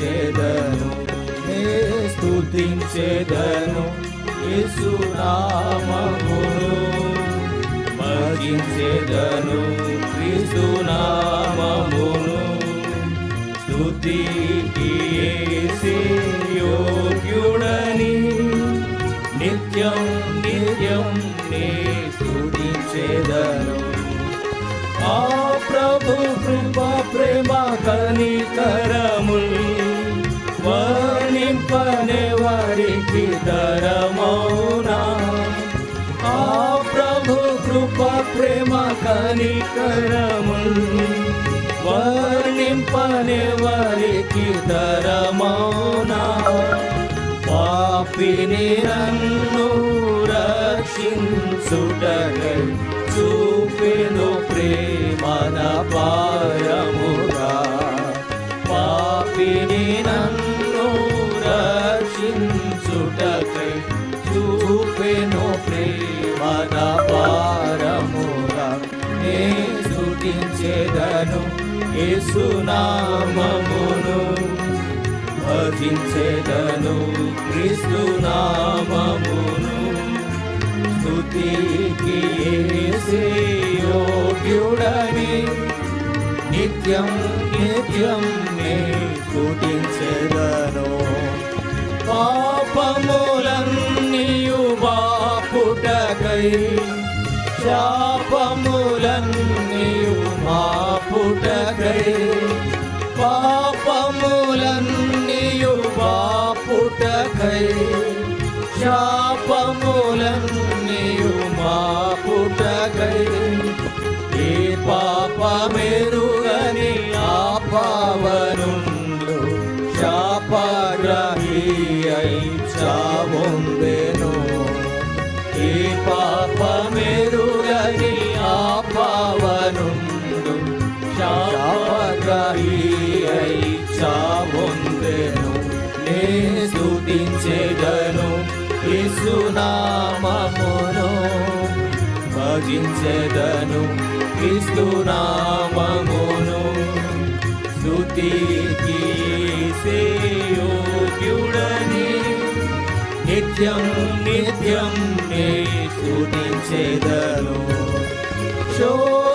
స్తుతించేదను నే స్తుతించేదను యేసునామమును భజించేదను క్రీస్తునామమును. స్తుతికి యేసే యోగ్యుడని నిత్యం నిత్యం నే స్తుతించేదను. ఆ ప్రభు కృప ప్రేమ కనికరముల్ వారికి తరమౌనా ఆ ప్రభు కృప ప్రేమ కనికరముల్ వర్ణింపనే వారికి తరమౌనా పాపిని నన్ను రక్షించుటకై చూపెను ప్రేమన పారముగా రక్షించుటకై చూపెను ప్రేమన పారముగా. నే స్తుతించేదను యేసునామమును భజించేదను క్రీస్తు స్థుతికి యేసే యోగ్యుడని. నిత్యం నిత్యం పుటకై శాపములన్నీయు మా పుటకై. పాపములన్నీయు మా పుటకై. శాపములన్నీయు మా పుటకై. ఏ పాపమెరుగని ఆ పావనుండు శాపగ్రహి అయి చావుందెను ఏ పాపమెరుగని ఆ పావనుండు. శాపగ్రహి చావుందెను నే స్తుతించెదను యేసునామమును భజించెదను క్రీస్తునామమును స్తుతికి నిత్యం నిత్యం నే స్తుతించెదను శోధన